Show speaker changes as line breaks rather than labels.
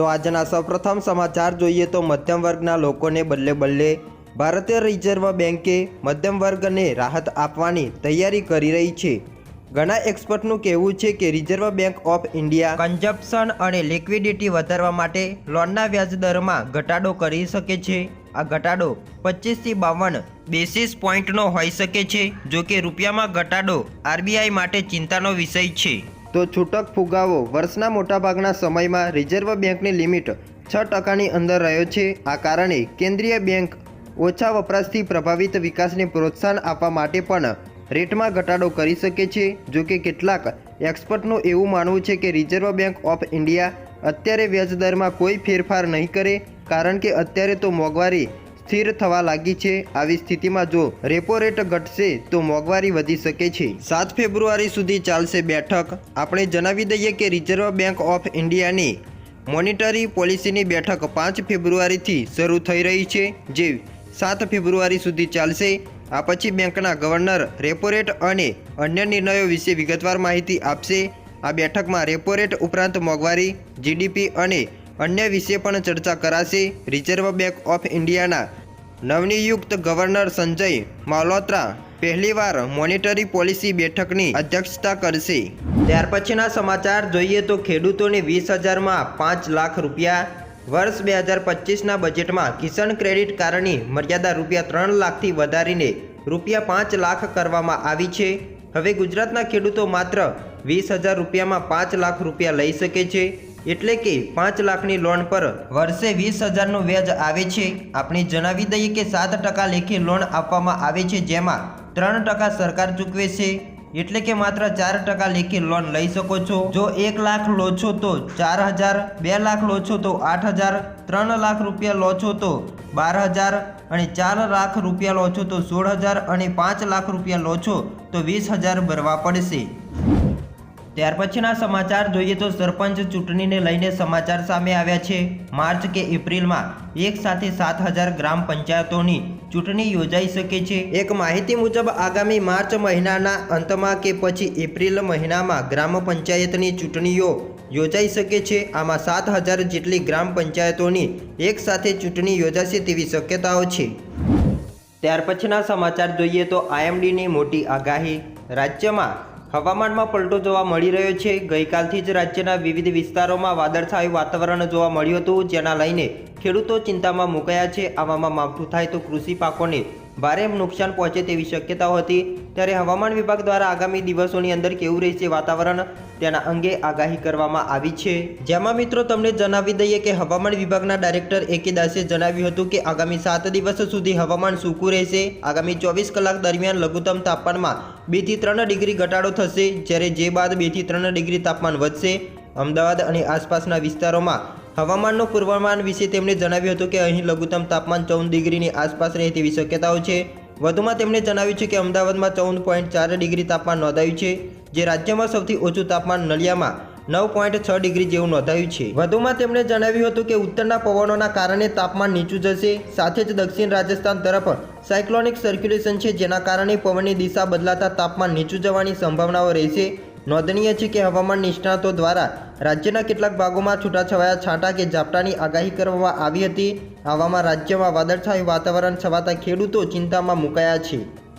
તો આજના સૌપ્રથમ સમાચાર જોઈએ તો મધ્યમ વર્ગના લોકોને બદલે બદલે ભારતીય રિઝર્વ બેન્કે મધ્યમ વર્ગને રાહત આપવાની તૈયારી કરી રહી છે. ઘણા એક્સપર્ટનું કહેવું છે કે Reserve Bank of India consumption અને લિક્વિડિટી વધારવા માટે લોનના વ્યાજ દરમાં ઘટાડો કરી શકે છે. આ ઘટાડો પચીસથી બાવન બેસિસ પોઈન્ટનો હોઈ શકે છે જો કે રૂપિયામાં ઘટાડો આરબીઆઈ માટે ચિંતાનો વિષય છે. તો છૂટક ફુગાવો વર્ષના મોટાભાગના સમયમાં રિઝર્વ બેંકની લિમિટ છ ટકાની અંદર રહ્યો છે. આ કારણે કેન્દ્રીય બેંક ઓછા વપરાશથી પ્રભાવિત વિકાસને પ્રોત્સાહન આપવા માટે પણ રેટમાં ઘટાડો કરી શકે છે. જો કે કેટલાક એક્સપર્ટનું એવું માનવું છે કે રિઝર્વ બેંક ઓફ ઇન્ડિયા અત્યારે વ્યાજદરમાં કોઈ ફેરફાર નહીં કરે, કારણ કે અત્યારે તો મોંઘવારી સ્થિર થવા લાગી છે. આવી સ્થિતિમાં જો રેપો રેટ ઘટશે, તો મોંઘવારી વધી શકે છે. સાત ફેબ્રુઆરી સુધી ચાલશે બેઠક. આપણે જણાવી દઈએ કે રિઝર્વ બેંક ઓફ ઇન્ડિયાની મોનિટરી પોલિસીની બેઠક પાંચ ફેબ્રુઆરીથી શરૂ થઈ રહી છે, જે સાત ફેબ્રુઆરી સુધી ચાલશે. આ પછી બેંકના ગવર્નર રેપો રેટ અને અન્ય નિર્ણયો વિશે વિગતવાર માહિતી આપશે. આ બેઠકમાં રેપો રેટ ઉપરાંત મોંઘવારી જીડીપી અને અન્ય વિશે પણ ચર્ચા કરાશે. રિઝર્વ બેંક ઓફ ઇન્ડિયાના નવનિયુક્ત ગવર્નર સંજય માલોત્રા પહેલીવાર મોનિટરી પોલિસી બેઠકની અધ્યક્ષતા કરશે. ત્યાર પછીના સમાચાર જોઈએ તો ખેડૂતોને વીસ હજારમાં પાંચ લાખ રૂપિયા, વર્ષ બે હજાર પચીસના બજેટમાં કિસાન ક્રેડિટ કાર્ડની મર્યાદા રૂપિયા ત્રણ લાખથી વધારીને રૂપિયા પાંચ લાખ કરવામાં આવી છે. હવે ગુજરાતના ખેડૂતો માત્ર વીસ હજાર રૂપિયામાં પાંચ લાખ રૂપિયા લઈ શકે છે. એટલે કે પાંચ લાખની લોન પર વર્ષે વીસ હજારનું વ્યાજ આવે છે. આપણે જણાવી દઈએ કે સાત ટકા લેખે લોન આપવામાં આવે છે, જેમાં ત્રણ ટકા સરકાર ચૂકવે છે. એટલે કે માત્ર ચાર ટકા લેખે લોન લઈ શકો છો. જો એક લાખ લો છો તો ચાર હજાર, બે લાખ લો છો તો આઠ હજાર, ત્રણ લાખ રૂપિયા લો છો તો બાર હજાર અને ચાર લાખ રૂપિયા લો છો તો સોળ હજાર અને પાંચ લાખ રૂપિયા લો છો તો વીસ હજાર ભરવા પડશે. ત્યાર પછીના સમાચાર જોઈએ તો સરપંચ ચૂંટણીને લઈને સમાચાર સામે આવ્યા છે. માર્ચ કે એપ્રિલમાં એક સાથે સાત હજાર ગ્રામ પંચાયતોની ચૂંટણી યોજાઈ શકે છે. એક માહિતી મુજબ, આગામી માર્ચ મહિનાના અંતમાં કે પછી એપ્રિલ મહિનામાં ગ્રામ પંચાયતની ચૂંટણીઓ યોજાઈ શકે છે. આમાં સાત હજાર જેટલી ગ્રામ પંચાયતોની એક સાથે ચૂંટણી યોજાશે તેવી શક્યતાઓ છે. ત્યાર પછીના સમાચાર જોઈએ તો આઈએમડીની મોટી આગાહી. રાજ્યમાં હવામાનમાં પલટો જોવા મળી રહ્યો છે. ગઈકાલથી જ રાજ્યના વિવિધ વિસ્તારોમાં વાદળછાયું વાતાવરણ જોવા મળ્યું હતું, જેના લઈને ખેડૂતો ચિંતામાં મુકાયા છે. આવામાં માવઠું થાય તો કૃષિ પાકોને ભારે નુકસાન પહોંચે તેવી શક્યતાઓ હતી. ત્યારે હવામાન વિભાગ દ્વારા આગામી દિવસોની અંદર કેવું રહેશે વાતાવરણ તેના અંગે આગાહી કરવામાં આવી છે. જેમાં મિત્રો તમને જણાવી દઈએ કે હવામાન વિભાગના ડાયરેક્ટર એકે દાસે જણાવ્યું હતું કે આગામી સાત દિવસ સુધી હવામાન સૂકું રહેશે. આગામી ચોવીસ કલાક દરમિયાન લઘુત્તમ તાપમાનમાં બેથી ત્રણ ડિગ્રી ઘટાડો થશે. જ્યારે જે બાદ બેથી ત્રણ ડિગ્રી તાપમાન વધશે. અમદાવાદ અને આસપાસના વિસ્તારોમાં હવામાનનું પૂર્વાનુમાન વિશે તેમણે જણાવ્યું હતું કે અહીં લઘુત્તમ તાપમાન ચૌદ ડિગ્રીની આસપાસ રહે તેવી શક્યતાઓ છે. વધુમાં તેમણે જણાવ્યું છે કે અમદાવાદમાં ચૌદ પોઈન્ટ ચાર ડિગ્રી તાપમાન નોંધાયું છે, જે રાજ્યમાં સૌથી ઓછું તાપમાન નલિયામાં નવ પોઈન્ટ છ ડિગ્રી જેવું નોંધાયું છે. વધુમાં તેમણે જણાવ્યું હતું કે ઉત્તરના પવનોના કારણે તાપમાન નીચું જશે, સાથે જ દક્ષિણ રાજસ્થાન તરફ સાયક્લોનિક સર્ક્યુલેશન છે, જેના કારણે પવનની દિશા બદલાતા તાપમાન નીચું જવાની સંભાવનાઓ રહેશે. નોંધનીય છે કે હવામાન નિષ્ણાતો દ્વારા રાજ્યના કેટલાક ભાગોમાં છૂટાછવાયા છાંટા કે ઝાપટાની આગાહી કરવામાં આવી હતી. આવામાં રાજ્યમાં વાદળછાયું વાતાવરણ છવાતા ખેડૂતો ચિંતામાં મુકાયા છે.